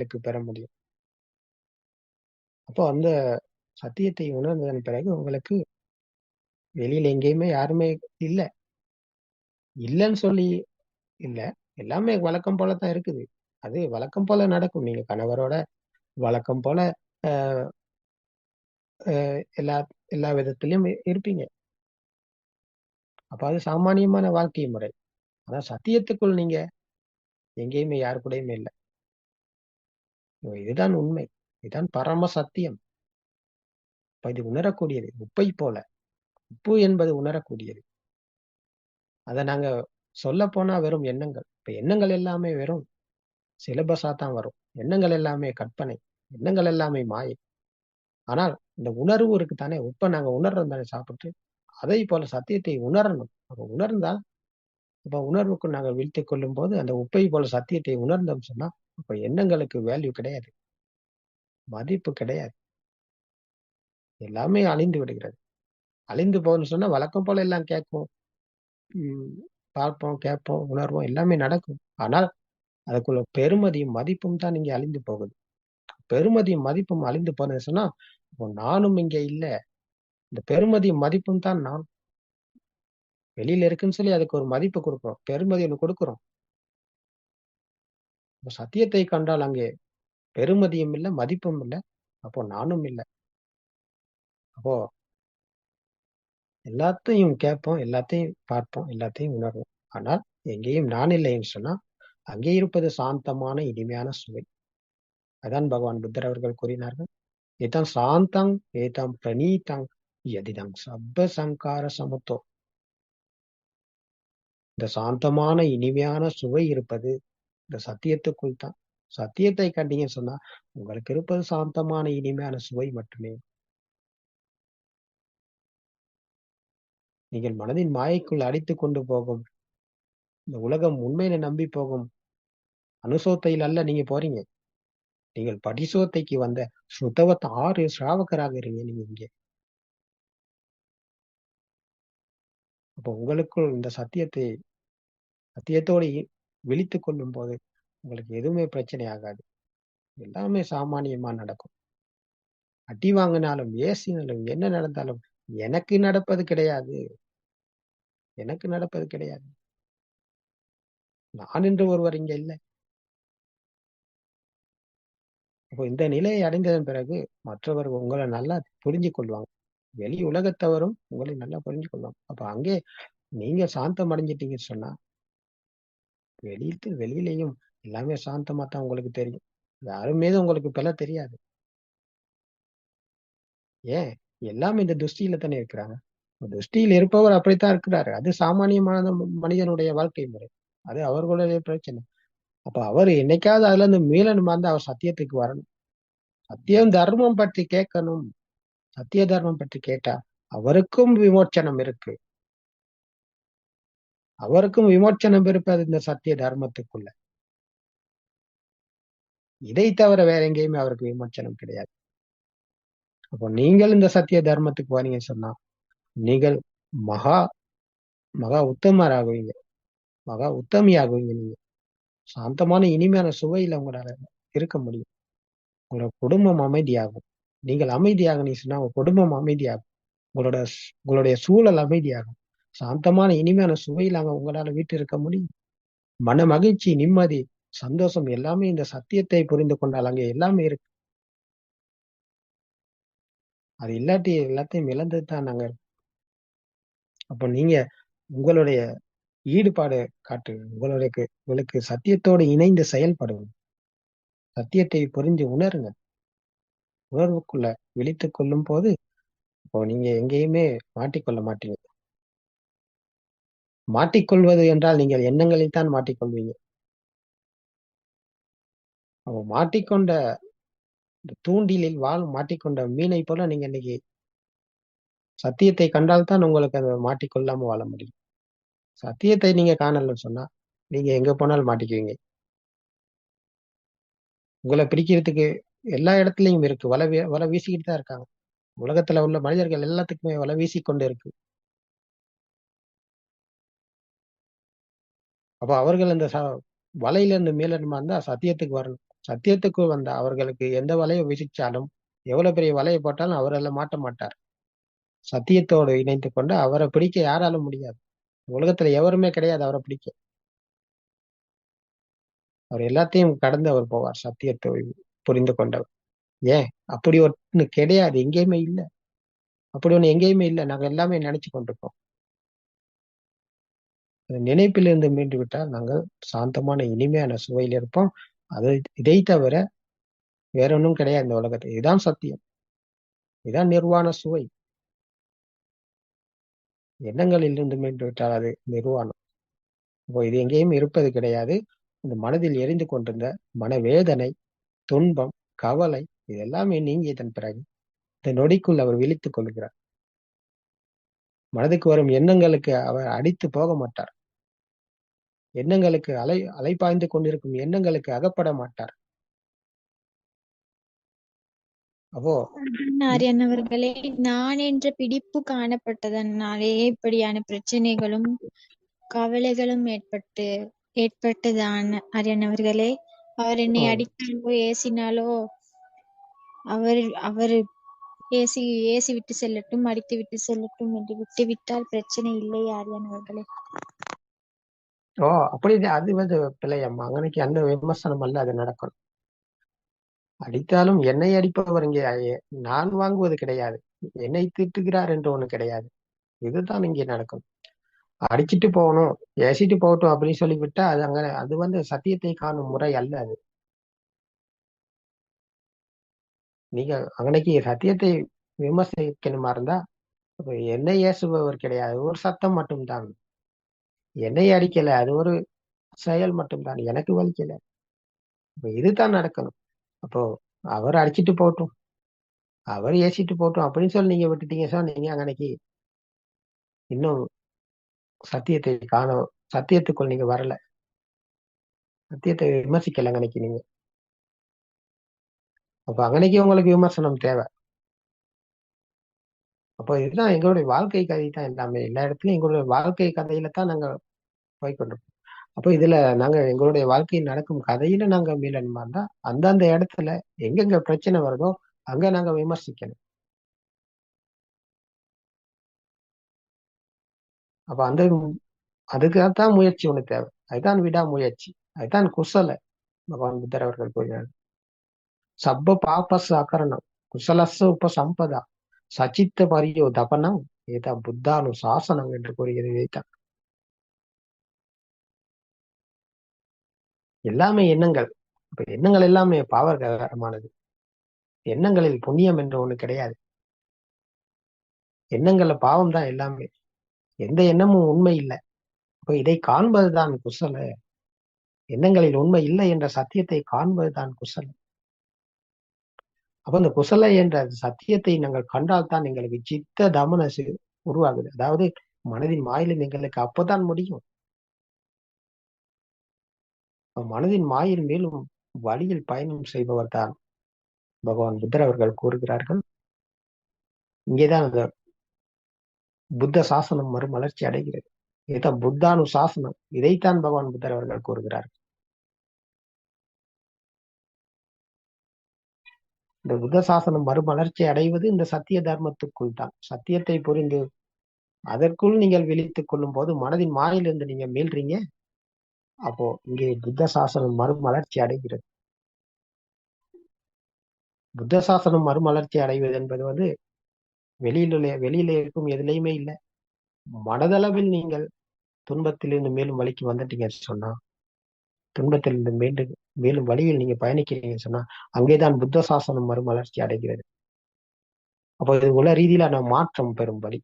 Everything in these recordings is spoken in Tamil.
உங்களுக்கு பெற முடியும். அப்போ அந்த சத்தியத்தை உணர்ந்ததன் பிறகு உங்களுக்கு வெளியில எங்கேயுமே யாருமே இல்ல. இல்லன்னு சொல்லி இல்ல. எல்லாமே வழக்கம் போல தான் இருக்குது. அது வழக்கம் போல நடக்கும். நீங்க கணவரோட வழக்கம் போல அ அ எல்லா எல்லா விதத்திலயும் இ இருப்பீங்க. அப்ப அது சாமானியமான வாழ்க்கை முறை. ஆனா சத்தியத்துக்குள் நீங்க எங்கேயுமே யாரு கூடயுமே இல்ல. இதுதான் உண்மை. இதுதான் பரம சத்தியம். அப்ப இது உணரக்கூடியது. உப்பை போல. உப்பு என்பது உணரக்கூடியது. அத நாங்க சொல்லப்போனா வெறும் எண்ணங்கள். இப்ப எண்ணங்கள் எல்லாமே வெறும் சிலபஸா தான் வரும். எண்ணங்கள் எல்லாமே கற்பனை. எண்ணங்கள் எல்லாமே மாயை. ஆனால் இந்த உணர்வு இருக்கு தானே, உப்பை நாங்க உணர்றோம் தானே சாப்பிட்டு. அதை போல சத்தியத்தை உணரணும். அப்ப உணர்ந்தால் அப்ப நாங்கள் நாங்க கொள்ளும் போது அந்த உப்பை போல சத்தியத்தை உணர்ந்தோம்னு சொன்னா, அப்ப எண்ணங்களுக்கு வேல்யூ கிடையாது. மதிப்பு கிடையாது. எல்லாமே அழிந்து விடுகிறது. அழிந்து போகுதுன்னு சொன்னா வழக்கம் போல எல்லாம் கேட்போம். ம் பார்ப்போம், கேட்போம், உணர்வோம் எல்லாமே நடக்கும். ஆனால் அதுக்குள்ள பெருமதியும், மதிப்பும் தான் இங்கே அழிந்து போகுது. பெருமதியும், மதிப்பும் அழிந்து போனதுன்னு சொன்னா, அப்போ நானும் இங்க இல்ல. இந்த பெருமதியும், மதிப்பும் தான் நான். வெளியில இருக்குன்னு சொல்லி அதுக்கு ஒரு மதிப்பு குடுக்குறோம். பெருமதி ஒண்ணு குடுக்குறோம். அப்ப சத்தியத்தை கண்டால் அங்கே பெருமதியும் இல்ல, மதிப்பும் இல்ல. அப்போ நானும் இல்லை அப்போ எல்லாத்தையும் கேட்போம், எல்லாத்தையும் பார்ப்போம், எல்லாத்தையும் உணர்வோம். ஆனால் எங்கேயும் நான் இல்லைன்னு சொன்னா, அங்கே இருப்பது சாந்தமான, இனிமையான சுவை. அதான் பகவான் புத்தர் அவர்கள் கூறினார்கள். ஏதாம் சாந்தங், ஏதாம் பிரணீதங், எதிதங் சப்ப சங்கார சமுத்தோ. இந்த சாந்தமான, இனிமையான சுவை இருப்பது இந்த சத்தியத்துக்குள் தான். சத்தியத்தை கண்டீங்க சொன்னா, உங்களுக்கு இருப்பது சாந்தமான, இனிமையான சுவை மட்டுமே. நீங்கள் மனதின் மாயைக்குள் அடித்து கொண்டு போகும் இந்த உலகம் உண்மையில நம்பி போகும் அனுசோத்தையில் அல்ல நீங்க போறீங்க. நீங்கள் படிசோத்தைக்கு வந்த சுத்தவத் ஆறு சிராவகராக இருங்க நீங்க இங்கே. அப்போ உங்களுக்குள் இந்த சத்தியத்தை சத்தியத்தோடு விழித்து கொள்ளும் போது உங்களுக்கு எதுவுமே பிரச்சனை ஆகாது. எல்லாமே சாமானியமா நடக்கும். அடி வாங்கினாலும், ஏசினாலும், என்ன நடந்தாலும் எனக்கு நடப்பது கிடையாது. எனக்கு நடப்பது கிடையாது. நான் என்று ஒருவர் இங்க இல்லை அப்போ இந்த நிலையை அடைந்ததன் பிறகு மற்றவர் உங்களை நல்லா புரிஞ்சு கொள்வாங்க. வெளி உலகத்தவரும் உங்களை நல்லா புரிஞ்சு கொள்வாங்க. அப்ப அங்கே நீங்க சாந்தம் அடைஞ்சிட்டீங்கன்னு சொன்னா வெளியிட்டு வெளியிலையும் எல்லாமே சாந்தமா தான் உங்களுக்கு தெரியும். யாரும் மீது உங்களுக்கு பிழை தெரியாது. ஏன்? எல்லாமே இந்த துஷ்டியில தானே இருக்கிறாங்க. துஷ்டியில் இருப்பவர் அப்படித்தான் இருக்கிறாரு. அது சாமானியமான மனிதனுடைய வாழ்க்கை முறை. அது அவர்களுடைய பிரச்சனை. அப்ப அவர் என்னைக்காவது அதுல இருந்து மீளணுமா இருந்தா அவர் சத்தியத்துக்கு வரணும். சத்தியம் தர்மம் பற்றி கேட்கணும். சத்திய தர்மம் பற்றி கேட்டா அவருக்கும் விமோச்சனம் இருக்கு. அவருக்கும் விமோச்சனம் இருப்பது இந்த சத்திய தர்மத்துக்குள்ள. இதை தவிர வேற எங்கேயுமே அவருக்கு விமர்சனம் கிடையாது. அப்போ நீங்கள் இந்த சத்திய தர்மத்துக்கு வரீங்கன்னு சொன்னா, நீங்கள் மகா மகா உத்தமராகுவீங்க மகா உத்தமியாகுவீங்க நீங்க. சாந்தமான இனிமையான சுவையில உங்களால இருக்க முடியும். உங்களோட குடும்பம் அமைதியாகும். நீங்கள் அமைதியாகுனீங்க சொன்னா உங்க குடும்பம் அமைதியாகும். உங்களோட உங்களுடைய சூழல் அமைதியாகும். சாந்தமான இனிமையான சுவையில அங்க உங்களால இருக்க முடியும். மன மகிழ்ச்சி, நிம்மதி, சந்தோஷம் எல்லாமே இந்த சத்தியத்தை புரிந்து கொண்டால் அங்கே எல்லாமே இருக்கு. அது இல்லாட்டி எல்லாத்தையும் இழந்தது தான் நாங்க. அப்ப நீங்க உங்களுடைய ஈடுபாடு காட்டு உங்களுடைய உங்களுக்கு சத்தியத்தோடு இணைந்து செயல்படுங்க. சத்தியத்தை புரிஞ்சு உணருங்க. உணர்வுக்குள்ள விழித்துக் கொள்ளும்போது, இப்போ நீங்க எங்கேயுமே மாட்டிக்கொள்ள மாட்டீங்க. மாட்டிக்கொள்வது என்றால் நீங்கள் எண்ணங்களில் தான் மாட்டிக்கொள்வீங்க. அப்போ மாட்டிக்கொண்ட இந்த தூண்டிலில் வால் மாட்டிக்கொண்ட மீனைப் போல நீங்க இன்னைக்கு சத்தியத்தை கண்டால் தான் உங்களுக்கு அதை மாட்டிக்கொள்ளாம வாழ முடியும். சத்தியத்தை நீங்க காணலன்னு சொன்னா, நீங்க எங்க போனாலும் மாட்டிக்குவீங்க. உங்கள பிடிக்கிறதுக்கு எல்லா இடத்துலயும் இருக்கு. வலை வீ வலை வீசிக்கிட்டு தான் இருக்காங்க. உலகத்துல உள்ள மனிதர்கள் எல்லாத்துக்குமே வலை வீசிக்கொண்டு இருக்கு. அப்ப அவர்கள் அந்த ச வலையிலிருந்து மீளணுமா இருந்தா சத்தியத்துக்கு வரணும். சத்தியத்துக்கு வந்த அவர்களுக்கு எந்த வலையை விசிச்சாலும் எவ்வளவு பெரிய வலையை போட்டாலும் அவரால் மாட்ட மாட்டார். சத்தியத்தோடு இணைத்து கொண்டு அவரை பிடிக்க யாராலும் முடியாது. உலகத்துல எவருமே கிடையாது அவரை பிடிக்க. அவர் எல்லாத்தையும் கடந்து அவர் போவார் சத்தியத்தை புரிந்து கொண்டவர். ஏன்? அப்படி ஒண்ணு கிடையாது எங்கேயுமே இல்லை. அப்படி ஒண்ணு எங்கேயுமே இல்லை நாங்க எல்லாமே நினைச்சு கொண்டிருக்கோம். நினைப்பிலிருந்து மீண்டு விட்டால் நாங்கள் சாந்தமான இனிமையான சுவையில் இருப்போம். அது இதை தவிர வேற ஒன்றும் கிடையாது இந்த உலகத்துல. இதுதான் சத்தியம். இதுதான் நிர்வாண சுவை. எண்ணங்களில் இருந்து மீண்டு விட்டால் அது நிர்வாணம். இப்போ இது எங்கேயும் இருப்பது கிடையாது. இந்த மனதில் எரிந்து கொண்டிருந்த மனவேதனை துன்பம் கவலை இது எல்லாமே நீங்கியதன் பிறகு. இந்த நொடிக்குள் அவர் விழித்துக் கொள்கிறார். மனதுக்கு வரும் எண்ணங்களுக்கு அவர் அடித்து போக மாட்டார். எண்ணங்களுக்கு அலை அலைப்பாய்ந்து கொண்டிருக்கும் எண்ணங்களுக்கு அகப்பட மாட்டார். அப்போ ஆரியன் அவர்களே நான் என்ற பிடிப்பு காணப்பட்டதனாலே இப்படியான பிரச்சனைகளும் கவலைகளும் ஏற்பட்டு ஏற்பட்டதான் ஆரியன் அவர்களே அவர் என்னை அடித்தாலோ ஏசினாலோ அவர் அவர் ஏசி ஏசி விட்டு செல்லட்டும் அடித்து விட்டு செல்லட்டும் என்று விட்டு விட்டால் பிரச்சனை இல்லை ஆரியன் அவர்களே. ஓ அப்படி அது வந்து பிள்ளையம்மா அங்கனைக்கு அந்த விமர்சனம் அல்ல அது நடக்கணும். அடித்தாலும் என்னை அடிப்பவர் இங்கே. நான் வாங்குவது கிடையாது. என்னை திட்டுகிறார் என்று ஒண்ணு கிடையாது. இதுதான் இங்கே நடக்கும். அடிச்சிட்டு போகணும் ஏசிட்டு போகட்டும் அப்படின்னு சொல்லி விட்டா அது அங்க அது வந்து சத்தியத்தை காணும் முறை அல்ல அது. நீங்க அங்கனைக்கு சத்தியத்தை விமர்சிக்கணுமா இருந்தா என்னை ஏசுபவர் கிடையாது. ஒரு சத்தம் மட்டும்தான். என்னை அடிக்கல. அது ஒரு செயல் மட்டும்தான். எனக்கு வலிக்கல. இதுதான் நடக்கணும். அப்போ அவர் அடிச்சிட்டு போட்டும் அவர் ஏசிட்டு போட்டும் அப்படின்னு சொல்லி நீங்க விட்டுட்டீங்க சார். நீங்க அன்னைக்கு இன்னும் சத்தியத்தை காண சத்தியத்துக்குள் நீங்க வரல. சத்தியத்தை விமர்சிக்கல அன்னைக்கு நீங்க. அப்ப அங்கனைக்கு உங்களுக்கு விமர்சனம் தேவை. அப்போ இதுதான் எங்களுடைய வாழ்க்கை கதை தான் எல்லாமே. எல்லா இடத்துலையும் எங்களுடைய வாழ்க்கை கதையில தான் நாங்க போய்கொண்டிருக்கோம் அப்போ இதுல நாங்க எங்களுடைய வாழ்க்கையில் நடக்கும் கதையில நாங்க மீளணுமா இருந்தா அந்தந்த இடத்துல எங்கெங்க பிரச்சனை வருதோ அங்க நாங்க விமர்சிக்கணும். அப்ப அந்த அதுக்காகத்தான் முயற்சி ஒண்ணு தேவை. அதுதான் விடா முயற்சி அதுதான் குசல பகவான் புத்தர் அவர்கள் கூறினார். சப்ப பாபஸ் அகரணம். குசலஸ் உப சம்பதா சச்சித்த பரியோ தபனம் ஏதா புத்தானு சாசனம் என்று கூறுகிறது இதைத்தான். எல்லாமே எண்ணங்கள். இப்ப எண்ணங்கள் எல்லாமே பாவகரமானது. எண்ணங்களில் புண்ணியம் என்று ஒண்ணு கிடையாது. எண்ணங்கள்ல பாவம் தான் எல்லாமே. எந்த எண்ணமும் உண்மை இல்லை. இப்போ இதை காண்பதுதான் குசல. எண்ணங்களில் உண்மை இல்லை என்ற சத்தியத்தை காண்பதுதான் குசல. அப்ப இந்த குசல என்ற சத்தியத்தை நாங்கள் கண்டால் தான் எங்களுக்கு சித்த தமனசு உருவாகுது. அதாவது மனதின் மாயிலும் எங்களுக்கு அப்பதான் முடியும். மனதின் மாயில் மேலும் வழியில் பயணம் செய்பவர் தான் பகவான் புத்தர் அவர்கள் கூறுகிறார்கள். இங்கேதான் அந்த புத்த சாசனம் மறுமலர்ச்சி அடைகிறது. இதுதான் புத்தானு சாசனம். இதைத்தான் பகவான் புத்தர் அவர்கள் கூறுகிறார்கள் இந்த புத்த சாசனம் மறுமலர்ச்சி அடைவது இந்த சத்திய தர்மத்துக்குள் தான். சத்தியத்தை புரிந்து அதற்குள் நீங்கள் விழித்துக் கொள்ளும் போது மனதின் மாயிலிருந்து நீங்க மீள்றீங்க. அப்போ இங்கே புத்த சாசனம் மறுமலர்ச்சி அடைகிறது. புத்த சாசனம் மறுமலர்ச்சி அடைவது என்பது வந்து வெளியில வெளியில இருக்கும் எதுலையுமே இல்லை. மனதளவில் நீங்கள் துன்பத்திலிருந்து மேலும் வழிக்கு வந்துட்டீங்க சொன்னா துன்பத்திலிருந்து மீண்டும் மேலும் வழியில் நீங்க பயணிக்கிறீங்கன்னு சொன்னா அங்கேதான் புத்த சாசனம் மறுமலர்ச்சி அடைகிறது. அப்போ இது உல ரீதியிலான மாற்றம் பெறும் வழி.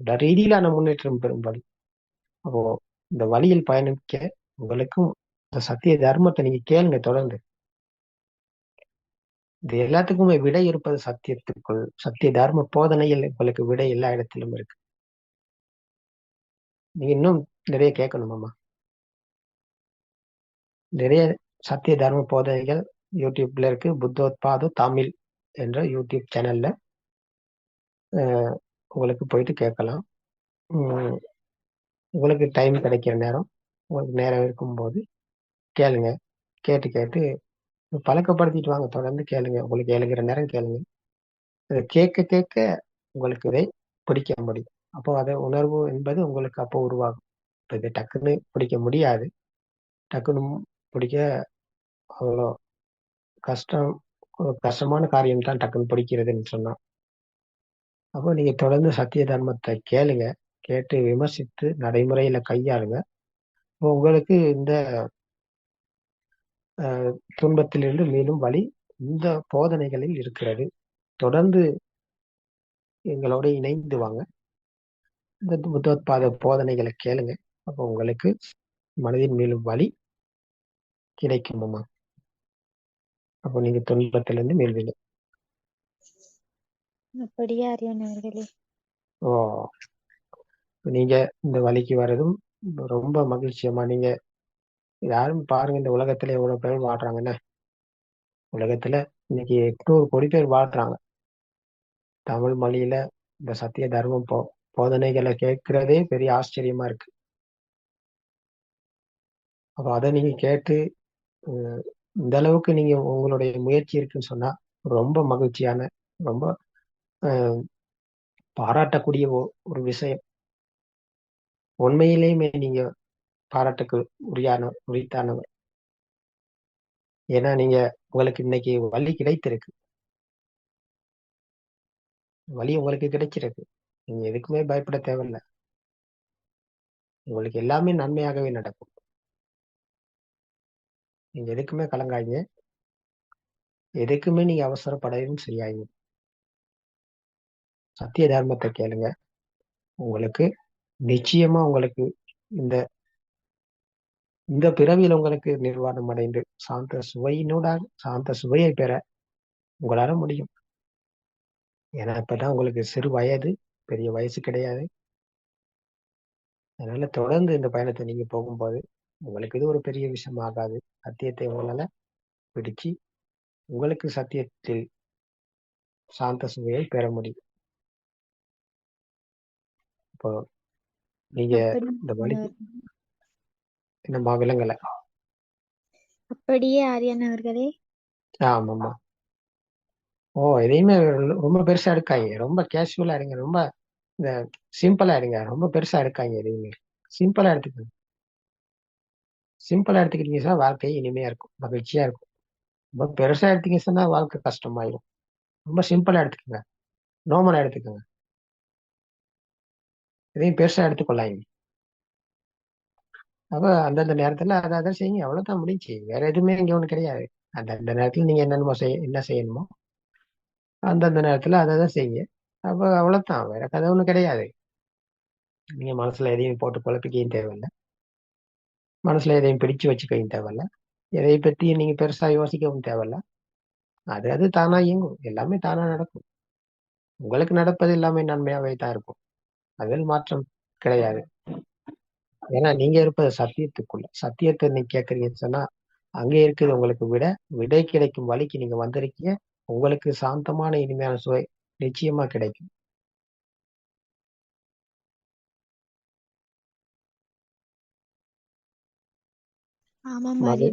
உல ரீதியிலான முன்னேற்றம் பெறும் வழி. அப்போ இந்த வழியில் பயணிக்க உங்களுக்கும் இந்த சத்திய தர்மத்தை நீங்க கேளுங்க தொடர்ந்து. இது எல்லாத்துக்குமே விடை இருப்பது சத்தியத்துக்குள் சத்திய தர்ம போதனையில் உங்களுக்கு விடை எல்லா இடத்திலும் இருக்கு. நீங்க இன்னும் நிறைய கேட்கணுமாமா நிறைய சத்திய தர்ம போதனைகள் யூடியூப்ல இருக்கு. புத்தோத்பாது தமிழ் என்ற யூடியூப் சேனல்ல உங்களுக்கு போயிட்டு கேட்கலாம். உங்களுக்கு டைம் கிடைக்கிற நேரம் உங்களுக்கு நேரம் இருக்கும்போது கேளுங்க. கேட்டு கேட்டு பழக்கப்படுத்திட்டு வாங்க. தொடர்ந்து கேளுங்க. உங்களுக்கு எழுகிற நேரம் கேளுங்க. இதை கேட்க கேட்க உங்களுக்கு இதை பிடிக்க முடியும். அப்போ அதை உணர்வு என்பது உங்களுக்கு அப்போ உருவாகும். இப்போ இது டக்குன்னு பிடிக்க முடியாது. டக்குன்னு பிடிக்க அவ்வளோ கஷ்டம் ஒரு கஷ்டமான காரியம் தான் டக்குன்னு பிடிக்கிறதுன்னு சொன்னா. அப்போ நீங்க தொடர்ந்து சத்திய தர்மத்தை கேளுங்க. கேட்டு விமர்சித்து நடைமுறையில கையாளுங்க. அப்போ உங்களுக்கு இந்த துன்பத்திலிருந்து மேலும் வழி இந்த போதனைகளில் இருக்கிறது. தொடர்ந்து எங்களோட இணைந்து வாங்க. இந்த புத்தோத்பாத போதனைகளை கேளுங்க. அப்போ உங்களுக்கு மனதின் மேலும் வழி கிடைக்கும் அம்மா அப்போ நீங்க துன்பத்திலிருந்து மீள்வீங்க. அப்படியே அரியணவர்களே ஓ. நீங்க இந்த வழிக்கு வர்றதும் ரொம்ப மகிழ்ச்சியம்மா. நீங்க யாரும் பாருங்க இந்த உலகத்துல எவ்வளவு பேர் வாழ்றாங்கன்னு உலகத்துல இன்னைக்கு எட்நூறு கோடி பேர் வாழ்றாங்க. தமிழ் மொழியில இந்த சத்திய தர்மம் போ போதனைகளை கேட்கிறதே பெரிய ஆச்சரியமா இருக்கு. அப்போ அதை நீங்க கேட்டு இந்த அளவுக்கு நீங்க உங்களுடைய முயற்சி இருக்குன்னு சொன்னா ரொம்ப மகிழ்ச்சியான ரொம்ப பாராட்டக்கூடிய ஒரு விஷயம். உண்மையிலேயுமே நீங்க பாராட்டுக்கு உரியான உரித்தானவர். ஏன்னா நீங்க உங்களுக்கு இன்னைக்கு வழி கிடைத்திருக்கு. வழி உங்களுக்கு கிடைச்சிருக்கு. நீங்க எதுக்குமே பயப்பட தேவையில்லை. உங்களுக்கு எல்லாமே நன்மையாகவே நடக்கும். நீங்க எதுக்குமே கலங்காதீங்க. எதுக்குமே நீங்க அவசரப்படவும் செய்யாதீங்க. சத்திய தர்மத்தை கேளுங்க. உங்களுக்கு நிச்சயமா உங்களுக்கு இந்த இந்த பிறவியில் உங்களுக்கு நிர்வாணம் அடைந்து சாந்த சுவையினூடாக சாந்த சுவையை பெற உங்களால முடியும். ஏன்னா இப்பதான் உங்களுக்கு சிறு வயது பெரிய வயசு கிடையாது. அதனால தொடர்ந்து இந்த பயணத்தை நீங்க போகும்போது உங்களுக்கு இது ஒரு பெரிய விஷயம் ஆகாது. சத்தியத்தை உங்களால பிடிச்சு உங்களுக்கு சத்தியத்தில் சாந்த சுவையை பெற முடியும். இப்போ நீங்க இந்த வழி. என்னம்மா விலங்கல அப்படியே அரியணவர்களே ஆமாம்மா. ஓ எதையுமே ரொம்ப பெருசா எடுக்காங்க ரொம்ப கேஷுவலா இருங்க. ரொம்ப இந்த சிம்பிளா இருங்க. ரொம்ப பெருசா எடுக்காங்க எதையுமே சிம்பிளா எடுத்துக்கோங்க. சிம்பிளா எடுத்துக்கிட்டீங்க சார் வாழ்க்கை இனிமையா இருக்கும் மகிழ்ச்சியா இருக்கும். ரொம்ப பெருசா எடுத்தீங்க சொன்னா வாழ்க்கை கஷ்டமாயிடும் ரொம்ப சிம்பிளா எடுத்துக்கோங்க. நோமலா எடுத்துக்கோங்க. எதையும் பெருசா எடுத்துக்கொள்ளாங்க அப்ப அந்தந்த நேரத்துல அதை அதை செய்யுங்க. அவ்வளவுதான் முடிஞ்சு. வேற எதுவுமே இங்க ஒண்ணு கிடையாது. அந்தந்த நேரத்துல நீங்க என்னென்னமோ செய்ய என்ன செய்யணுமோ அந்தந்த நேரத்துல அதை செய்யுங்க. அப்ப அவ்வளவுதான். வேற கதை ஒண்ணு கிடையாது. நீங்க மனசுல எதையும் போட்டு குழப்பிக்கையும் தேவையில்லை. மனசுல எதையும் பிடிச்சு வச்சுக்கவும் தேவையில்ல. எதை பத்தி நீங்க பெருசா யோசிக்கவும் தேவையில்ல. அது அது தானா இயங்கும். எல்லாமே தானா நடக்கும். உங்களுக்கு நடப்பது எல்லாமே நன்மையாவே தான் இருக்கும். அதில் மாற்றம் கிடையாது. ஏன்னா நீங்க இருப்பது சத்தியத்துக்குள்ள. சத்தியத்தை நீங்க கேட்கறீங்கன்னு சொன்னா அங்கே இருக்கிறது உங்களுக்கு விட விடை கிடைக்கும் வழிக்கு நீங்க வந்திருக்கீங்க. உங்களுக்கு சாந்தமான இனிமையான சுவை நிச்சயமா கிடைக்கும். மது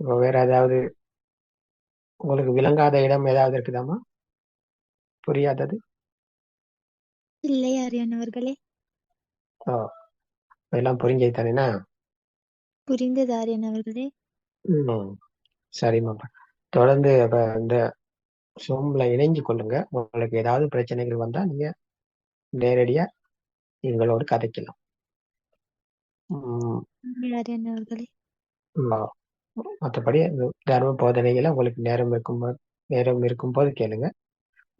இப்போ வேற ஏதாவது உங்களுக்கு விளங்காத இடம் ஏதாவது இருக்குதாமா புரியாதது? இல்லை அரியணவர்களே ஓ எல்லாம் புரிஞ்சது தானேனா புரிந்தது அரியணவர்களே ம் சரிம்மா. தொடர்ந்து அப்ப இந்த சோம்ல இணைஞ்சு கொள்ளுங்க. உங்களுக்கு ஏதாவது பிரச்சனைகள் வந்தா நீங்க நேரடியா எங்களோடு கதைக்கலாம். மற்றபடி தர்ம போதனைகளை உங்களுக்கு நேரம் இருக்கும்போது நேரம் இருக்கும்போது கேளுங்க.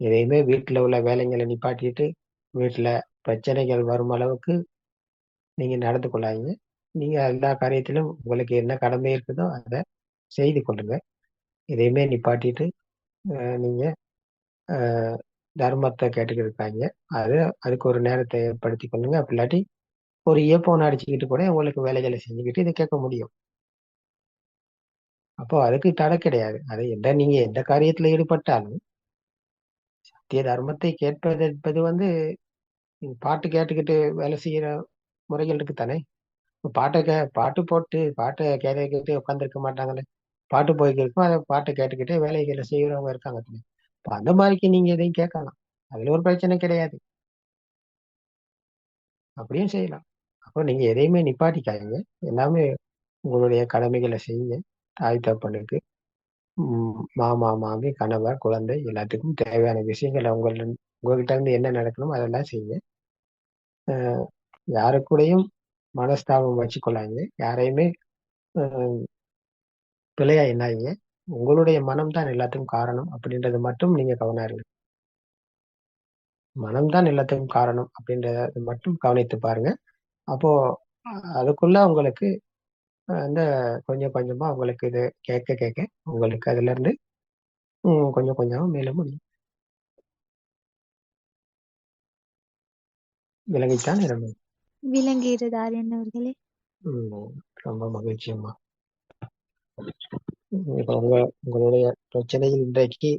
எதையுமே வீட்டில் உள்ள வேலைங்களை நிப்பாட்டிட்டு வீட்டில் பிரச்சனைகள் வரும் அளவுக்கு நீங்க நடந்து கொள்ளாதீங்க. நீங்க எல்லா காரியத்திலும் உங்களுக்கு என்ன கடமை இருக்குதோ அதை செய்து கொள்ளுங்க. எதையுமே நிப்பாட்டிட்டு அஹ், நீங்க அஹ், தர்மத்தை கேட்டுக்கிட்டு இருக்காங்க அது அதுக்கு ஒரு நேரத்தை ஏற்படுத்தி கொள்ளுங்க. அப்படி இல்லாட்டி ஒரு இயர்போன் அடிச்சுக்கிட்டு கூட உங்களுக்கு வேலைகளை செஞ்சுக்கிட்டு இதை கேட்க முடியும். அப்போ அதுக்கு தடை கிடையாது. அது எந்த நீங்க எந்த காரியத்துல ஈடுபட்டாலும் சத்திய தர்மத்தை கேட்பது என்பது வந்து நீங்க பாட்டு கேட்டுக்கிட்டு வேலை செய்யற முறைகள் இருக்கு தானே? இப்ப பாட்டை கே பாட்டு போட்டு பாட்டை கேட்டுக்கிட்டு உட்காந்துருக்க மாட்டாங்களே பாட்டு போய்க்கு இருக்கும் அதை பாட்டை கேட்டுக்கிட்டே வேலைகளை செய்யறவங்க இருக்காங்க தானே. இப்போ அந்த மாதிரிக்கு நீங்க எதையும் கேட்கலாம். அதுல ஒரு பிரச்சனை கிடையாது. அப்படியும் செய்யலாம். அப்போ நீங்க எதையுமே நிப்பாட்டிக்காதீங்க. எல்லாமே உங்களுடைய கடமைகளை செய்யுங்க. தாய் தப்பனுக்கு உம் மாமா மாமி கணவர் குழந்தை எல்லாத்துக்கும் தேவையான விஷயங்களை உங்கள உங்ககிட்ட இருந்து என்ன நடக்கணும் அதெல்லாம் செய்யுங்க. அஹ் யாரு கூடயும் மனஸ்தாபம் வச்சுக்கொள்ளாதீங்க. யாரையுமே பிழையா எண்ணாதீங்க. உங்களுடைய மனம் தான் எல்லாத்துக்கும் காரணம் அப்படின்றது மட்டும் நீங்க கவனம் இருங்க. மனம்தான் எல்லாத்துக்கும் காரணம் அப்படின்றத மட்டும் கவனித்து பாருங்க. அப்போ அதுக்குள்ள உங்களுக்கு அஹ் இந்த கொஞ்சம் கொஞ்சமா உங்களுக்கு இது கேட்க கேட்க உங்களுக்கு அதுல இருந்து உம் கொஞ்சம் கொஞ்சமா மேல முடியும். விலகித்தான் இறங்கும் விளங்குகிறது ஆரியன் அவர்களே. உம் ரொம்ப மகிழ்ச்சியம்மா உம் இப்போ உங்க உங்களுடைய பிரச்சனையில் இன்றைக்கு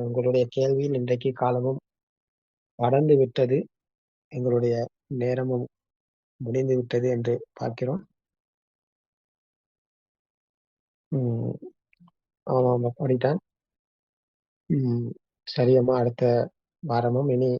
உங்களுடைய கேள்வியில் இன்றைக்கு காலமும் கடந்து விட்டது எங்களுடைய நேரமும் முடிந்து விட்டது என்று பார்க்கிறோம். ஆமாம் அப்படித்தான். உம் சரியம்மா அடுத்த வாரமும் இனி